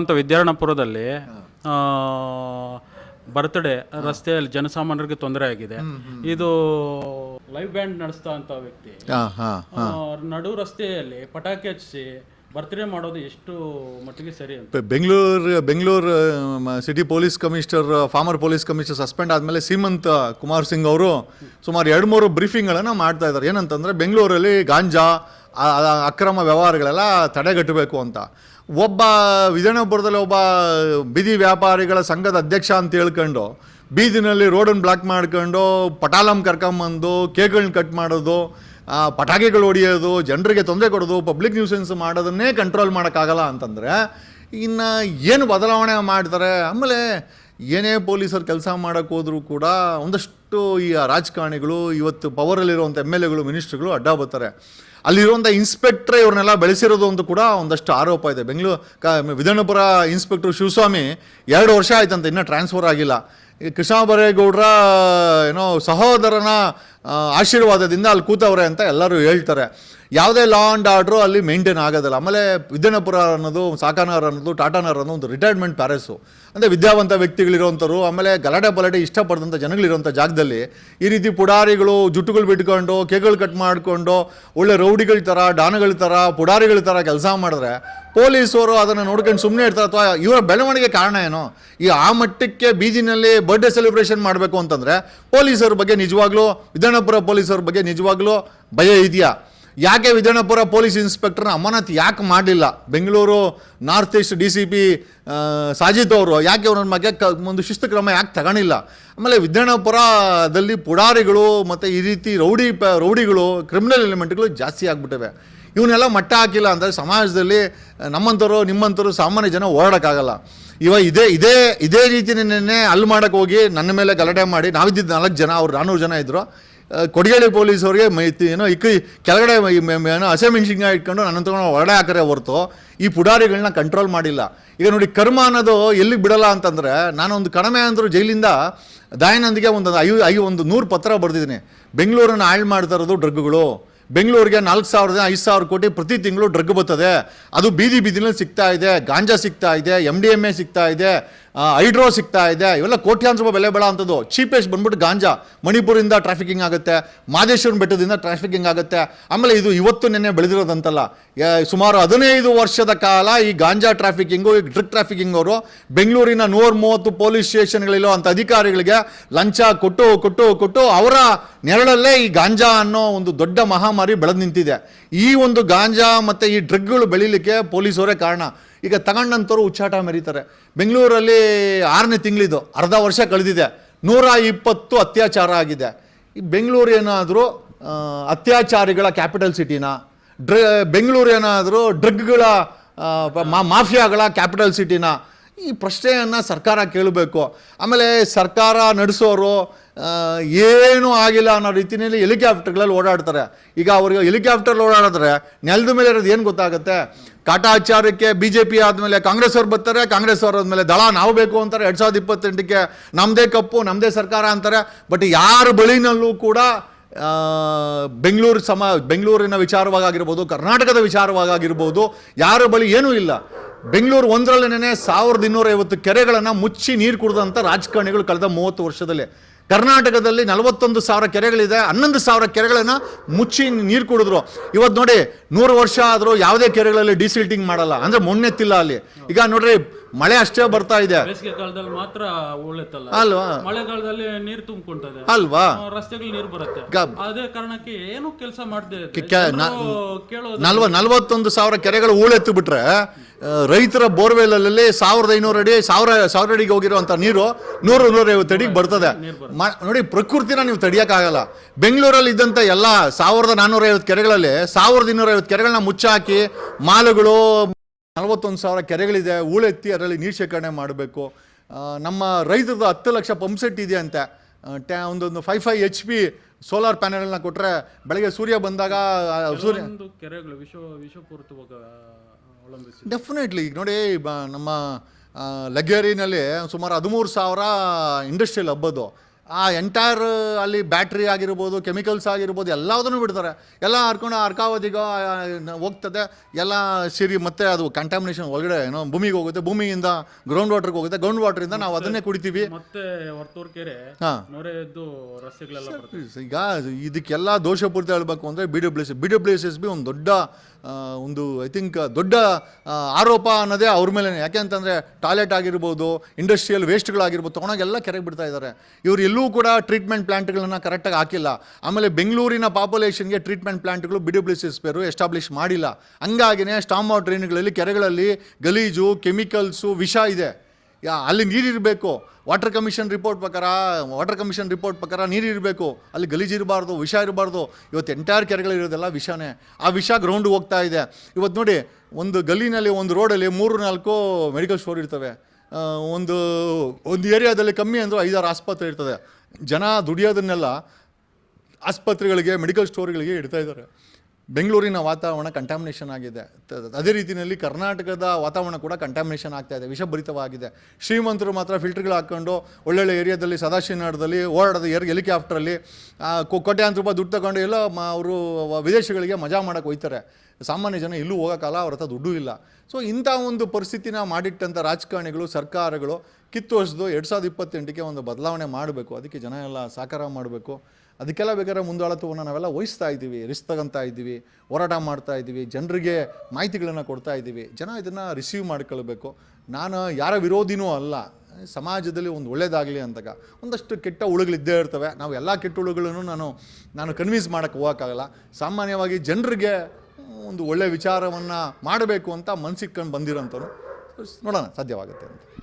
ಇರುವಂಥ ವಿದ್ಯಾರಣಪುರದಲ್ಲಿ ಬರ್ತ್ಡೇ ರಸ್ತೆಯಲ್ಲಿ ಜನಸಾಮಾನ್ಯರಿಗೆ ತೊಂದರೆ ಆಗಿದೆ. ಇದು ಲೈವ್ ಬ್ಯಾಂಡ್ ನಡೆಸ್ತಾ ಅಂತ ವ್ಯಕ್ತಿ ಆ, ನಡು ರಸ್ತೆಯಲ್ಲಿ ಪಟಾಕಿ ಹಚ್ಚಿಸಿ ಬರ್ತ್ಡೇ ಮಾಡೋದು ಎಷ್ಟು ಮಟ್ಟಿಗೆ ಸರಿ ಅಂತ. Bengaluru Bengaluru city police commissioner former police commissioner suspend ಆದಮೇಲೆ ಸೀಮಂತ್ ಕುಮಾರ್ ಸಿಂಗ್ ಅವರು ಸುಮಾರು ಎರಡು ಮೂರು ಬ್ರೀಫಿಂಗ್ಗಳನ್ನು ಮಾಡ್ತಾ ಇದ್ದಾರೆ. ಏನಂತಂದ್ರೆ ಬೆಂಗಳೂರಲ್ಲಿ ಗಾಂಜಾ ಅಕ್ರಮ ವ್ಯವಹಾರಗಳೆಲ್ಲ ತಡೆಗಟ್ಟಬೇಕು ಅಂತ. ಒಬ್ಬ ವಿಧಾನಪುರದಲ್ಲಿ ಒಬ್ಬ ಬೀದಿ ವ್ಯಾಪಾರಿಗಳ ಸಂಘದ ಅಧ್ಯಕ್ಷ ಅಂತ ಹೇಳ್ಕೊಂಡು ಬೀದಿನಲ್ಲಿ ರೋಡನ್ನು ಬ್ಲಾಕ್ ಮಾಡ್ಕೊಂಡು ಪಟಾಲಂ ಕರ್ಕೊಂಬಂದು ಕೇಕ್ಗಳನ್ನ ಕಟ್ ಮಾಡೋದು ಪಟಾಕಿಗಳು ಹೊಡೆಯೋದು, ಜನರಿಗೆ ತೊಂದರೆ ಕೊಡೋದು ಪಬ್ಲಿಕ್ ನ್ಯೂಸೆನ್ಸ್ ಮಾಡೋದನ್ನೇ ಕಂಟ್ರೋಲ್ ಮಾಡೋಕ್ಕಾಗಲ್ಲ ಅಂತಂದರೆ ಇನ್ನು ಏನು ಬದಲಾವಣೆ ಮಾಡ್ತಾರೆ? ಆಮೇಲೆ ಏನೇ ಪೊಲೀಸರು ಕೆಲಸ ಮಾಡೋಕ್ಕೆ ಹೋದರೂ ಕೂಡ ಒಂದಷ್ಟು ಈ ರಾಜಕಾರಣಿಗಳು, ಇವತ್ತು ಪವರಲ್ಲಿರುವಂಥ ಎಂ ಎಲ್ ಎಗಳು ಮಿನಿಸ್ಟ್ರುಗಳು ಅಡ್ಡ ಬರ್ತಾರೆ ಅಲ್ಲಿರುವಂಥ ಇನ್ಸ್ಪೆಕ್ಟ್ರೇ ಇವ್ರನ್ನೆಲ್ಲ ಬೆಳೆಸಿರೋದು ಒಂದು ಕೂಡ ಒಂದಷ್ಟು ಆರೋಪ ಇದೆ. ಬೆಂಗಳೂರು ಕ, ವಿಧಾನಪುರ ಇನ್ಸ್ಪೆಕ್ಟ್ರು ಶಿವಸ್ವಾಮಿ ಎರಡು ವರ್ಷ ಆಯ್ತಂತೆ, ಇನ್ನೂ ಟ್ರಾನ್ಸ್ಫರ್ ಆಗಿಲ್ಲ. ಕೃಷ್ಣ ಬರೇಗೌಡರ ಏನೋ ಸಹೋದರನ ಆಶೀರ್ವಾದದಿಂದ ಅಲ್ಲಿ ಕೂತವ್ರೆ ಅಂತ ಎಲ್ಲರೂ ಹೇಳ್ತಾರೆ. ಯಾವುದೇ ಲಾ ಆ್ಯಂಡ್ ಆರ್ಡ್ರು ಅಲ್ಲಿ ಮೇಂಟೈನ್ ಆಗೋದಿಲ್ಲ. ಆಮೇಲೆ ವಿದ್ಯಾನಪುರ ಅನ್ನೋದು ಸಾಕಾನಗರ್ ಅನ್ನೋದು ಟಾಟಾನಗರ್ ಅನ್ನೋದು ಒಂದು ರಿಟೈರ್ಮೆಂಟ್ ಪ್ಯಾರೇಸು ಅಂದರೆ ವಿದ್ಯಾವಂತ ವ್ಯಕ್ತಿಗಳಿರೋವಂಥವ್ರು, ಆಮೇಲೆ ಗಲಾಟೆ ಪಲಾಟೆ ಇಷ್ಟಪಡಿದಂಥ ಜನಗಳಿರೋಂಥ ಜಾಗದಲ್ಲಿ ಈ ರೀತಿ ಪುಡಾರಿಗಳು ಜುಟ್ಟುಗಳು ಬಿಟ್ಕೊಂಡು ಕೆಗಳು ಕಟ್ ಮಾಡಿಕೊಂಡು, ಒಳ್ಳೆ ರೌಡಿಗಳ ಥರ, ಡಾನಗಳ ಥರ, ಪುಡಾರಿಗಳ ಥರ ಕೆಲಸ ಮಾಡಿದ್ರೆ ಪೊಲೀಸರು ಅದನ್ನು ನೋಡ್ಕೊಂಡು ಸುಮ್ಮನೆ ಇರ್ತಾರೆ. ಅಥವಾ ಇವರ ಬೆಳವಣಿಗೆ ಕಾರಣ ಏನು? ಈ ಆ ಮಟ್ಟಕ್ಕೆ ಬೀದಿನಲ್ಲಿ ಬರ್ಡೇ ಸೆಲೆಬ್ರೇಷನ್ ಮಾಡಬೇಕು ಅಂತಂದರೆ ಪೊಲೀಸರ ಬಗ್ಗೆ ನಿಜವಾಗ್ಲೂ ವಿಧಾನಪುರ ಪೊಲೀಸರ ಬಗ್ಗೆ ನಿಜವಾಗ್ಲೂ ಭಯ ಇದೆಯಾ? ಯಾಕೆ ವಿಧಾನಪುರ ಪೊಲೀಸ್ ಇನ್ಸ್ಪೆಕ್ಟರ್ನ ಅಮಾನತ್ ಯಾಕೆ ಮಾಡಲಿಲ್ಲ? Bengaluru north east D C P Sajid ಅವರು ಯಾಕೆ ಅವ್ರ ಬಗ್ಗೆ ಕ, ಒಂದು ಶಿಸ್ತು ಕ್ರಮ ಯಾಕೆ ತಗೊಂಡಿಲ್ಲ? ಆಮೇಲೆ ವಿಧಾನಪುರದಲ್ಲಿ ಪುಡಾರಿಗಳು ಮತ್ತು ಈ ರೀತಿ ರೌಡಿ ಪ, ರೌಡಿಗಳು, ಕ್ರಿಮಿನಲ್ ಎಲಿಮೆಂಟ್ಗಳು ಜಾಸ್ತಿ ಆಗಿಬಿಟ್ಟಿವೆ. ಇವನ್ನೆಲ್ಲ ಮಟ್ಟ ಹಾಕಿಲ್ಲ ಅಂದರೆ ಸಮಾಜದಲ್ಲಿ ನಮ್ಮಂಥವ್ರು, ನಿಮ್ಮಂಥವ್ರು ಸಾಮಾನ್ಯ ಜನ ಓಡಾಡೋಕ್ಕಾಗಲ್ಲ. ಇವಾಗ ಇದೇ ಇದೇ ಇದೇ ರೀತಿ ನಿನ್ನೆ ಅಲ್ಲಿ ಮಾಡೋಕ್ಕೆ ಹೋಗಿ ನನ್ನ ಮೇಲೆ ಗಲಾಟೆ ಮಾಡಿ ನಾವಿದ್ದಿದ್ದು ನಾಲ್ಕು ಜನ, ಅವ್ರು ನಾನ್ನೂರು ಜನ ಇದ್ದರು ಕೊಡಿಗೇಳಿ ಪೊಲೀಸವ್ರಿಗೆ ಮೈತಿ ಏನೋ ಇಕ್ಕಿ ಕೆಳಗಡೆ ಏನೋ ಹಸಿಮೆಣ್ಸಿನ್ಕಾಯಿ ಇಟ್ಕೊಂಡು ನನ್ನ ತಗೊಂಡು ಹೊರಡೆ ಹಾಕರೆ ಹೊರತು ಈ ಪುಡಾರಿಗಳನ್ನ ಕಂಟ್ರೋಲ್ ಮಾಡಿಲ್ಲ. ಈಗ ನೋಡಿ ಕರ್ಮ ಅನ್ನೋದು ಎಲ್ಲಿಗೆ ಬಿಡಲ್ಲ ಅಂತಂದರೆ ನಾನೊಂದು ಕಡಿಮೆ ಅಂದರು ಜೈಲಿಂದ ದಯಾನಂದಿಗೆ ಒಂದು ಐ ಐ ಒಂದು ನೂರು ಪತ್ರ ಬರೆದಿದ್ದೀನಿ. ಬೆಂಗಳೂರನ್ನು ಹಾಳು ಮಾಡ್ತಾ ಇರೋದು ಡ್ರಗ್ಗಳು. ಬೆಂಗಳೂರಿಗೆ ನಾಲ್ಕು ಸಾವಿರದ ಐದು ಸಾವಿರ ಕೋಟಿ ಪ್ರತಿ ತಿಂಗಳು ಡ್ರಗ್ ಬರ್ತದೆ. ಅದು ಬೀದಿ ಬೀದಿನಲ್ಲಿ ಸಿಗ್ತಾ ಇದೆ. ಗಾಂಜಾ ಸಿಗ್ತಾ ಇದೆ. ಎಂ ಡಿ ಎಂ ಎ ಸಿಗ್ತಾ ಇದೆ. ಹೈಡ್ರೋ ಸಿಗ್ತಾ ಇದೆ. ಇವೆಲ್ಲ ಕೋಟ್ಯಾಂತರ ರೂಪಾಯಿ ಬೆಲೆ ಬೇಡ ಅಂಥದ್ದು ಚೀಪೆಸ್ಟ್ ಬಂದ್ಬಿಟ್ಟು ಗಾಂಜಾ. ಮಣಿಪುರಿಂದ ಟ್ರಾಫಿಕಿಂಗ್ ಆಗುತ್ತೆ. ಮಾದೇಶ್ವರನ ಬೆಟ್ಟದಿಂದ ಟ್ರಾಫಿಕಿಂಗ್ ಆಗುತ್ತೆ. ಆಮೇಲೆ ಇದು ಇವತ್ತು ನೆನ್ನೆ ಬೆಳೆದಿರೋದಂತಲ್ಲ. ಸುಮಾರು ಹದಿನೈದು ವರ್ಷದ ಕಾಲ ಈ ಗಾಂಜಾ ಟ್ರಾಫಿಕಿಂಗು ಈ ಡ್ರಗ್ ಟ್ರಾಫಿಕಿಂಗ್ ಅವರು ಬೆಂಗಳೂರಿನ ನೂರ ಮೂವತ್ತು ಪೊಲೀಸ್ ಸ್ಟೇಷನ್ಗಳಿರೋ ಅಂಥ ಅಧಿಕಾರಿಗಳಿಗೆ ಲಂಚ ಕೊಟ್ಟು ಕೊಟ್ಟು ಕೊಟ್ಟು ಅವರ ನೆರಳಲ್ಲೇ ಈ ಗಾಂಜಾ ಅನ್ನೋ ಒಂದು ದೊಡ್ಡ ಮಹಾಮಾರಿ ಬೆಳೆದು ನಿಂತಿದೆ. ಈ ಒಂದು ಗಾಂಜಾ ಮತ್ತು ಈ ಡ್ರಗ್ಗಳು ಬೆಳೀಲಿಕ್ಕೆ ಪೊಲೀಸವರೇ ಕಾರಣ. ಈಗ ತಗೊಂಡಂಥವ್ರು ಉಚ್ಚಾಟ ಮರೀತಾರೆ. ಬೆಂಗಳೂರಲ್ಲಿ ಆರನೇ ತಿಂಗಳಿದು, ಅರ್ಧ ವರ್ಷ ಕಳೆದಿದೆ, ನೂರ ಇಪ್ಪತ್ತು ಅತ್ಯಾಚಾರ ಆಗಿದೆ. ಈ ಬೆಂಗಳೂರು ಏನಾದರೂ ಅತ್ಯಾಚಾರಿಗಳ ಕ್ಯಾಪಿಟಲ್ ಸಿಟಿನಾ, ಡ್ರ, ಬೆಂಗಳೂರು ಏನಾದರೂ ಡ್ರಗ್ಗಳ ಮಾಫಿಯಾಗಳ ಕ್ಯಾಪಿಟಲ್ ಸಿಟಿನ ಈ ಪ್ರಶ್ನೆಯನ್ನು ಸರ್ಕಾರ ಕೇಳಬೇಕು. ಆಮೇಲೆ ಸರ್ಕಾರ ನಡೆಸೋರು ಏನೂ ಆಗಿಲ್ಲ ಅನ್ನೋ ರೀತಿಯಲ್ಲಿ ಹೆಲಿಕಾಪ್ಟರ್ಗಳಲ್ಲಿ ಓಡಾಡ್ತಾರೆ. ಈಗ ಅವ್ರಿಗೆ ಹೆಲಿಕಾಪ್ಟರ್ ಓಡಾಡಿದ್ರೆ ನೆಲದ ಮೇಲೆ ಇರೋದು ಏನು ಗೊತ್ತಾಗುತ್ತೆ? ಕಾಟಾಚಾರಕ್ಕೆ ಬಿ ಜೆ ಪಿ ಆದಮೇಲೆ ಕಾಂಗ್ರೆಸ್ ಅವ್ರು ಬರ್ತಾರೆ ಕಾಂಗ್ರೆಸ್ ಅವ್ರು ಆದಮೇಲೆ ದಳ, ನಾವು ಬೇಕು ಅಂತಾರೆ. ಎರಡು ಸಾವಿರದ ಇಪ್ಪತ್ತೆಂಟಕ್ಕೆ ನಮ್ಮದೇ ಕಪ್ಪು ನಮ್ಮದೇ ಸರ್ಕಾರ ಅಂತಾರೆ. ಬಟ್ ಯಾರ ಬಳಿನಲ್ಲೂ ಕೂಡ ಬೆಂಗಳೂರು ಸಮ, ಬೆಂಗಳೂರಿನ ವಿಚಾರವಾಗಿರ್ಬೋದು ಕರ್ನಾಟಕದ ವಿಚಾರವಾಗಿರ್ಬೋದು ಯಾರ ಬಳಿ ಏನೂ ಇಲ್ಲ. ಬೆಂಗಳೂರು ಒಂದರಲ್ಲೇನೆ ಸಾವಿರದ ಇನ್ನೂರೈವತ್ತು ಕೆರೆಗಳನ್ನು ಮುಚ್ಚಿ ನೀರು ಕುಡಿದಂಥ ರಾಜಕಾರಣಿಗಳು ಕಳೆದ ಮೂವತ್ತು ವರ್ಷದಲ್ಲಿ. ಕರ್ನಾಟಕದಲ್ಲಿ ನಲವತ್ತೊಂದು ಸಾವಿರ ಕೆರೆಗಳಿದೆ, ಹನ್ನೊಂದು ಸಾವಿರ ಕೆರೆಗಳನ್ನು ಮುಚ್ಚಿ ನೀರು ಕುಡಿದ್ರು. ಇವತ್ತು ನೋಡಿ ನೂರು ವರ್ಷ ಆದರೂ ಯಾವುದೇ ಕೆರೆಗಳಲ್ಲಿ ಡಿಸಿಲ್ಟಿಂಗ್ ಮಾಡಲ್ಲ. ಅಂದರೆ ಮೊನ್ನೆತ್ತಿಲ್ಲ ಅಲ್ಲಿ. ಈಗ ನೋಡ್ರಿ ಮಳೆ ಅಷ್ಟೇ ಬರ್ತಾ ಇದೆ. ಬೇಸಿಗೆ ಕಾಲದಲ್ಲಿ ಮಾತ್ರ ಉಳಿತಲ್ಲ ಅಲ್ವಾ? ಮಳೆಗಾಲದಲ್ಲಿ ನೀರು ತುಂಬಿಕೊಂತದೆ ಅಲ್ವಾ? ರಸ್ತೆಗಳು ನೀರು ಬರುತ್ತೆ. ಅದೇ ಕಾರಣಕ್ಕೆ ಏನು ಕೆಲಸ ಮಾಡದೆ ನಲ್ವತ್ತೊಂದು ಸಾವಿರ ಕೆರೆಗಳು ಹೂಳೆತ್ತು ಬಿಟ್ರೆ ರೈತರ ಬೋರ್ವೆಲಲ್ಲಿ ಸಾವಿರದ ಐನೂರು ಅಡಿ ಸಾವಿರ ಸಾವಿರ ಅಡಿಗೆ ಹೋಗಿರುವಂಥ ನೀರು ನೂರು ನೂರೈವತ್ತು ಅಡಿಗೆ ಬರ್ತದೆ. ನೋಡಿ ಪ್ರಕೃತಿನ ನೀವು ತಡಿಯೋಕ್ಕಾಗಲ್ಲ. ಬೆಂಗಳೂರಲ್ಲಿ ಇದ್ದಂಥ ಎಲ್ಲ ಸಾವಿರದ ನಾನ್ನೂರೈವತ್ತು ಕೆರೆಗಳಲ್ಲಿ ಸಾವಿರದ ಇನ್ನೂರೈವತ್ತು ಕೆರೆಗಳನ್ನ ಮುಚ್ಚಾಕಿ ಮಾಲುಗಳು ನಲವತ್ತೊಂದು ಸಾವಿರ ಕೆರೆಗಳಿದೆ ಹೂಳೆತ್ತಿ ಅದರಲ್ಲಿ ನೀರು ಶೇಖರಣೆ ಮಾಡಬೇಕು ನಮ್ಮ ರೈತರದ್ದು ಹತ್ತು ಲಕ್ಷ ಪಂಪ್ಸೆಟ್ ಇದೆ ಅಂತೆ. ಟ್ಯಾ ಒಂದೊಂದು five five H P solar ಪ್ಯಾನೆಲ್ನ ಕೊಟ್ಟರೆ ಬೆಳಗ್ಗೆ ಸೂರ್ಯ ಬಂದಾಗ ಸೂರ್ಯ ಕೆರೆಗಳು ವಿಶ್ವ ವಿಶ್ವಪೂರ್ತವಾಗ ಡೆಫಿನೆಟ್ಲಿ ಈಗ ನೋಡಿ ಬ- ನಮ್ಮ ಲಗೇರಿನಲ್ಲಿ ಸುಮಾರು ಹದಿಮೂರು ಸಾವಿರ ಇಂಡಸ್ಟ್ರಿಯಲ್ ಹಬ್ಬದು. ಆ ಎಂಟೈರ್ ಅಲ್ಲಿ ಬ್ಯಾಟ್ರಿ ಆಗಿರ್ಬೋದು ಕೆಮಿಕಲ್ಸ್ ಆಗಿರ್ಬೋದು ಎಲ್ಲದನ್ನು ಬಿಡ್ತಾರೆ. ಎಲ್ಲ ಹರ್ಕೊಂಡು ಅರ್ಕಾವಧಿಗೋ ಹೋಗ್ತದೆ. ಎಲ್ಲ ಸಿರಿ ಮತ್ತೆ ಅದು ಕಂಟಾಮಿನೇಷನ್ ಒಳಗಡೆ ಏನೋ ಭೂಮಿಗೆ ಹೋಗುತ್ತೆ. ಭೂಮಿಯಿಂದ ಗ್ರೌಂಡ್ ವಾಟರ್ಗೆ ಹೋಗುತ್ತೆ. ಗ್ರೌಂಡ್ ವಾಟರಿಂದ ನಾವು ಅದನ್ನೇ ಕುಡಿತೀವಿ. ಮತ್ತೆ ಕೆರೆ ಈಗ ಇದಕ್ಕೆಲ್ಲ ದೋಷಪೂರ್ತಿ ಹೇಳಬೇಕು ಅಂದರೆ B W S B W S S B ಒಂದು ದೊಡ್ಡ ಒಂದು ಐ ಥಿಂಕ್ ದೊಡ್ಡ ಆರೋಪ ಅನ್ನೋದೇ ಅವ್ರ ಮೇಲೆ ಯಾಕೆ ಅಂತಂದರೆ ಟಾಯ್ಲೆಟ್ ಆಗಿರ್ಬೋದು ಇಂಡಸ್ಟ್ರಿಯಲ್ ವೇಸ್ಟ್ಗಳಾಗಿರ್ಬೋದು ತೊಗೊಂಡಾಗೆಲ್ಲ ಕೆರೆಗೆ ಬಿಡ್ತಾ ಇದ್ದಾರೆ ಇವರು ಎಲ್ಲೂ ಕೂಡ ಟ್ರೀಟ್ಮೆಂಟ್ ಪ್ಲಾಂಟ್ಗಳನ್ನು ಕರೆಕ್ಟಾಗಿ ಹಾಕಿಲ್ಲ. ಆಮೇಲೆ ಬೆಂಗಳೂರಿನ ಪಾಪ್ಯುಲೇಷನ್ಗೆ treatment ಪ್ಲಾಂಟ್ಗಳು B W S S establish ಮಾಡಿಲ್ಲ. ಹಂಗಾಗಿನೇ ಸ್ಟಾಮ್ ಡ್ರೈನ್ಗಳಲ್ಲಿ ಕೆರೆಗಳಲ್ಲಿ ಗಲೀಜು ಕೆಮಿಕಲ್ಸು ವಿಷ ಇದೆ. ಯಾ, ಅಲ್ಲಿ ನೀರಿರಬೇಕು ವಾಟರ್ ಕಮಿಷನ್ ರಿಪೋರ್ಟ್ ಪ್ರಕಾರ ವಾಟರ್ ಕಮಿಷನ್ ರಿಪೋರ್ಟ್ ಪ್ರಕಾರ ನೀರಿರಬೇಕು ಅಲ್ಲಿ ಗಲೀಜು ಇರಬಾರ್ದು, ವಿಷ ಇರಬಾರ್ದು. ಇವತ್ತು ಎಂಟೈರ್ ಕೆರೆಗಳಿರೋದೆಲ್ಲ ವಿಷನೇ. ಆ ವಿಷ ಗ್ರೌಂಡ್ ಹೋಗ್ತಾ ಇದೆ. ಇವತ್ತು ನೋಡಿ, ಒಂದು ಗಲ್ಲಿನಲ್ಲಿ, ಒಂದು ರೋಡಲ್ಲಿ ಮೂರು ನಾಲ್ಕು ಮೆಡಿಕಲ್ ಸ್ಟೋರ್ ಇರ್ತವೆ. ಒಂದು ಒಂದು ಏರಿಯಾದಲ್ಲಿ ಕಮ್ಮಿ ಅಂದರೂ ಐದಾರು ಆಸ್ಪತ್ರೆ ಇರ್ತದೆ. ಜನ ದುಡಿಯೋದನ್ನೆಲ್ಲ ಆಸ್ಪತ್ರೆಗಳಿಗೆ, ಮೆಡಿಕಲ್ ಸ್ಟೋರ್ಗಳಿಗೆ ಇಡ್ತಾ ಇದ್ದಾರೆ. ಬೆಂಗಳೂರಿನ ವಾತಾವರಣ ಕಂಟಾಮಿನೇಷನ್ ಆಗಿದೆ. ಅದೇ ರೀತಿಯಲ್ಲಿ ಕರ್ನಾಟಕದ ವಾತಾವರಣ ಕೂಡ ಕಂಟಾಮಿನೇಷನ್ ಆಗ್ತಾ ಇದೆ, ವಿಷಭರಿತವಾಗಿದೆ. ಶ್ರೀಮಂತರು ಮಾತ್ರ ಫಿಲ್ಟರ್ಗಳು ಹಾಕ್ಕೊಂಡು ಒಳ್ಳೊಳ್ಳೆ ಏರಿಯಾದಲ್ಲಿ ಸದಾಶಿವನಗರದಲ್ಲಿ, ಓಡಾಡೋದು ಏರ್ ಹೆಲಿಕಾಪ್ಟ್ರಲ್ಲಿ ಕೋಟ್ಯಾಂತರ ರೂಪಾಯಿ ದುಡ್ಡು ತಗೊಂಡು ಎಲ್ಲ ಅವರು ವಿದೇಶಗಳಿಗೆ ಮಜಾ ಮಾಡೋಕೆ ಹೋಯ್ತಾರೆ. ಸಾಮಾನ್ಯ ಜನ ಇಲ್ಲೂ ಹೋಗೋಕ್ಕಲ್ಲ ಅವ್ರ ಹತ್ರ ದುಡ್ಡು ಇಲ್ಲ. ಸೊ ಇಂಥ ಒಂದು ಪರಿಸ್ಥಿತಿನ ಮಾಡಿಟ್ಟಂಥ ರಾಜಕಾರಣಿಗಳು, ಸರ್ಕಾರಗಳು ಕಿತ್ತೋಸ್ದು ಎರಡು ಸಾವಿರದ ಇಪ್ಪತ್ತೆಂಟಕ್ಕೆ ಒಂದು ಬದಲಾವಣೆ ಮಾಡಬೇಕು. ಅದಕ್ಕೆ ಜನ ಎಲ್ಲ ಸಹಕಾರ ಮಾಡಬೇಕು. ಅದಕ್ಕೆಲ್ಲ ಬೇಕಾದ್ರೆ ಮುಂದಾಳತ್ವವನ್ನು ನಾವೆಲ್ಲ ವಹಿಸ್ತಾ ಇದ್ದೀವಿ ರಿಸ್ಕ್ ತಗೊತಾ ಇದ್ದೀವಿ, ಹೋರಾಟ ಮಾಡ್ತಾ ಇದ್ದೀವಿ, ಜನರಿಗೆ ಮಾಹಿತಿಗಳನ್ನು ಕೊಡ್ತಾ ಇದ್ದೀವಿ. ಜನ ಇದನ್ನು ರಿಸೀವ್ ಮಾಡ್ಕೊಳ್ಬೇಕು. ನಾನು ಯಾರ ವಿರೋಧಿನೂ ಅಲ್ಲ. ಸಮಾಜದಲ್ಲಿ ಒಂದು ಒಳ್ಳೇದಾಗಲಿ ಅಂತಾಗ ಒಂದಷ್ಟು ಕೆಟ್ಟ ಹುಳುಗಳಿದ್ದೇ ಇರ್ತವೆ. ನಾವು ಎಲ್ಲ ಕೆಟ್ಟ ಹುಳುಗಳನ್ನು ನಾನು ನಾನು ಕನ್ವಿನ್ಸ್ ಮಾಡೋಕ್ಕೆ ಹೋಗೋಕ್ಕಾಗಲ್ಲ. ಸಾಮಾನ್ಯವಾಗಿ ಜನರಿಗೆ ಒಂದು ಒಳ್ಳೆಯ ವಿಚಾರವನ್ನು ಮಾಡಬೇಕು ಅಂತ ಮನಸ್ಸಿಕ್ಕೊಂಡು ಬಂದಿರೋಂಥವ್ರು ನೋಡೋಣ, ಸಾಧ್ಯವಾಗುತ್ತೆ ಅಂತ.